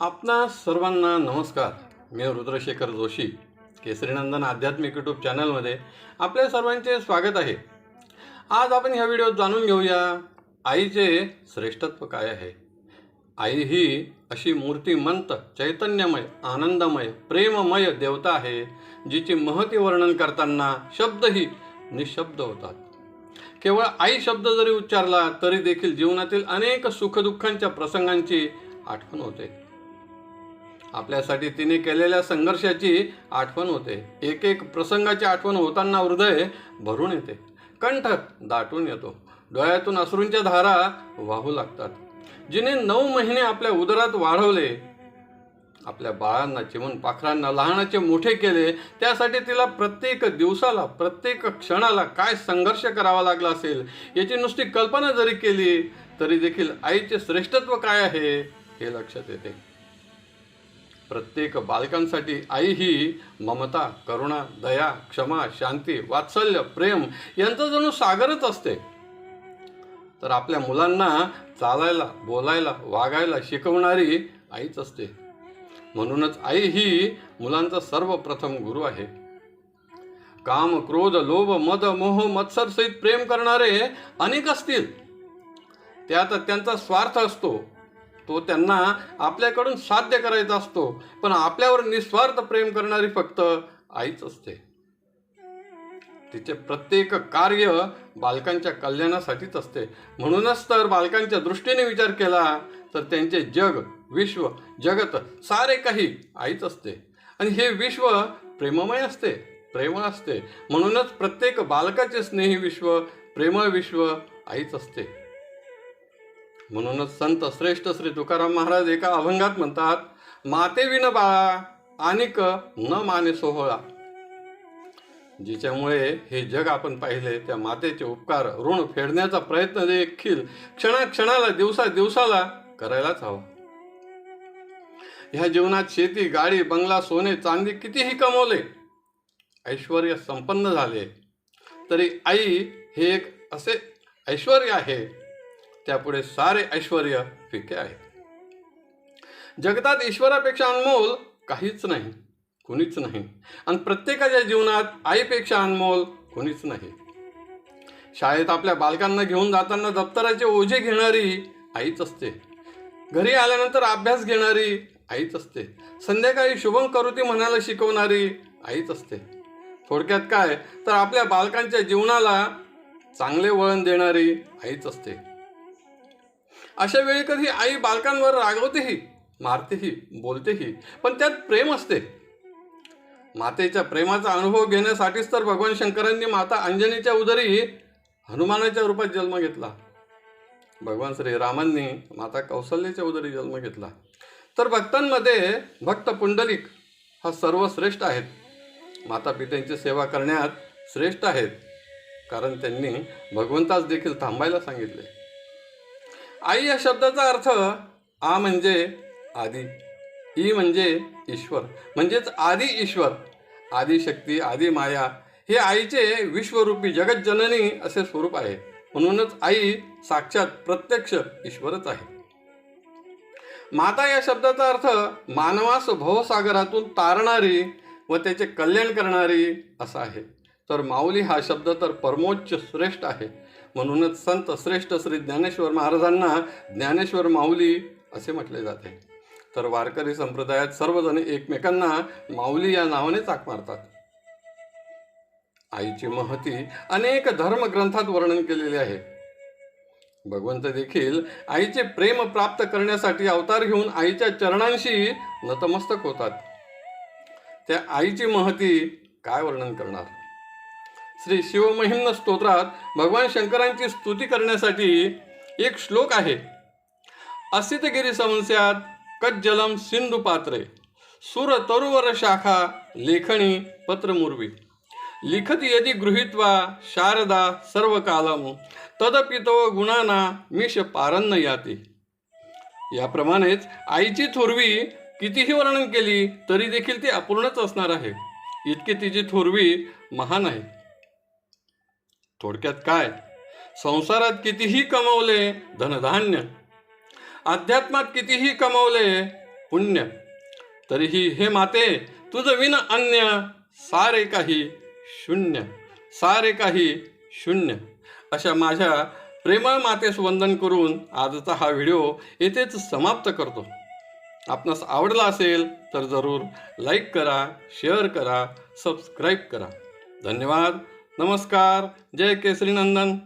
आपणा सर्वांना नमस्कार. मी रुद्रशेखर जोशी केसरीनंदन आध्यात्मिक यूट्यूब चॅनलमध्ये आपल्या सर्वांचे स्वागत आहे. आज आपण ह्या व्हिडिओत जाणून घेऊया आईचे श्रेष्ठत्व काय आहे? आई ही अशी मूर्तिमंत चैतन्यमय आनंदमय प्रेममय देवता आहे जिची महती वर्णन करताना शब्दही निशब्द होतात. केवळ आई शब्द जरी उच्चारला तरी देखील जीवनातील अनेक सुखदुःखांच्या प्रसंगांची आठवण होते. आपल्यासाठी तिने केलेल्या संघर्षाची आठवण होते. एक एक प्रसंगाची आठवण होताना हृदय भरून येते. कंठ दाटून येतो. डोळ्यातून अश्रूंच्या धारा वाहू लागतात. जिने नऊ महिने आपल्या उदरात वाढवले आपल्या बाळांना चिमून पाखरांना लहानाचे मोठे केले त्यासाठी तिला प्रत्येक दिवसाला प्रत्येक क्षणाला काय संघर्ष करावा लागला असेल याची नुसती कल्पना जरी केली तरी देखील आईचे श्रेष्ठत्व काय आहे हे लक्षात येते. प्रत्येक बालकांसाठी आई ही ममता करुणा दया क्षमा शांती वात्सल्य प्रेम यांचं जणू सागरच असते. तर आपल्या मुलांना चालायला बोलायला वागायला शिकवणारी आईच असते. म्हणूनच आई ही मुलांचा सर्वप्रथम गुरु आहे. काम क्रोध लोभ मद मोह मत्सर सहित प्रेम करणारे अनेक असतील. त्यात त्यांचा स्वार्थ असतो. तो त्यांना आपल्याकडून साध्य करायचा असतो. पण आपल्यावर निस्वार्थ प्रेम करणारी फक्त आईच असते. तिचे प्रत्येक कार्य बालकांच्या कल्याणासाठीच असते. म्हणूनच तर बालकांच्या दृष्टीने विचार केला तर त्यांचे जग विश्व जगत सारे काही आईच असते. आणि हे विश्व प्रेममय असते प्रेमळ असते. म्हणूनच प्रत्येक बालकाचे स्नेही विश्व प्रेमळ विश्व आईच असते. म्हणूनच संत श्रेष्ठ श्री तुकाराम महाराज एका अभंगात म्हणतात माते विन बाळा आनिक न माने सोहळा. जिच्यामुळे हे जग आपण पाहिले त्या मातेचे उपकार ऋण फेडण्याचा प्रयत्न देखील क्षणाक्षणाला दिवसा दिवसाला करायलाच हवा. ह्या जीवनात शेती गाडी बंगला सोने चांदी कितीही कमवले ऐश्वर संपन्न झाले. तरी आई हे एक असे ऐश्वर आहे त्यापुढे सारे ऐश्वर फिके आहेत. जगतात ईश्वरापेक्षा अनमोल काहीच नाही कुणीच नाही. आणि प्रत्येकाच्या जीवनात आईपेक्षा अनमोल कुणीच नाही. शाळेत आपल्या बालकांना घेऊन जाताना दप्तराचे ओझे घेणारी आईच असते. घरी आल्यानंतर अभ्यास घेणारी आईच असते. संध्याकाळी शुभम करुती म्हणायला शिकवणारी आईच असते. थोडक्यात काय? तर आपल्या बालकांच्या जीवनाला चांगले वळण देणारी आईच असते. अशा वेळी कधी आई बालकांवर रागवतेही मारतेही बोलतेही पण त्यात प्रेम असते. मातेच्या प्रेमाचा अनुभव घेण्यासाठीच तर भगवान शंकरांनी माता अंजनीच्या उदरी हनुमानाच्या रूपात जन्म घेतला. भगवान श्रीरामांनी माता कौशल्याच्या उदरी जन्म घेतला. तर भक्तांमध्ये भक्त पुंडलिक हा सर्वश्रेष्ठ आहेत. माता पित्यांची सेवा करण्यात श्रेष्ठ आहेत. कारण त्यांनी भगवंतास देखील थांबायला सांगितले. आई या शब्दाचा अर्थ आ म्हणजे आदी ई म्हणजे ईश्वर म्हणजेच आदी ईश्वर आदिशक्ती आदी माया हे आईचे विश्वरूपी जगज्जननी असे स्वरूप आहे. म्हणूनच आई साक्षात प्रत्यक्ष ईश्वरच आहे. माता या शब्दाचा अर्थ मानवास भवसागरातून तारणारी व त्याचे कल्याण करणारी असा आहे. तर माऊली हा शब्द तर परमोच्च श्रेष्ठ आहे. म्हणूनच संत श्रेष्ठ श्री ज्ञानेश्वर महाराजांना ज्ञानेश्वर माऊली असे म्हटले जाते. तर वारकरी संप्रदायात सर्वजण एकमेकांना माऊली या नावाने चाक मारतात. आईची महती अनेक धर्मग्रंथात वर्णन केलेले आहे. भगवंत देखील आईचे प्रेम प्राप्त करण्यासाठी अवतार घेऊन आईच्या चरणांशी नतमस्तक होतात. त्या आईची महती काय वर्णन करणार? श्री शिवमहिम्न स्तोत्रात भगवान शंकरांची स्तुती करण्यासाठी एक श्लोक आहे. असितगिरी संस्यात कज्जलम सिंधू पात्रे सुर तरुवर शाखा लेखणी पत्रमुर्वी. लिखत यदि गृहीत्वा शारदा सर्व कालम तदपितो गुणाना मिष पारन्न याती याप्रमाणेच आईची थोरवी कितीही वर्णन केली तरी देखील ती अपूर्णच असणार आहे. इतकी तिची थोरवी महान आहे. थोडक्यात काय? संसारात कितीही कमवले धनधान्य. अध्यात्मात कितीही कमवले पुण्य. तरीही हे माते तुझं विन अन्य सारे काही शून्य. सारे काही शून्य. अशा माझ्या प्रेमळ मातेस वंदन करून आजचा हा व्हिडिओ येथेच समाप्त करतो. आपणास आवडला असेल तर जरूर लाईक करा शेअर करा सबस्क्राईब करा. धन्यवाद. नमस्कार जय केसरी नंदन.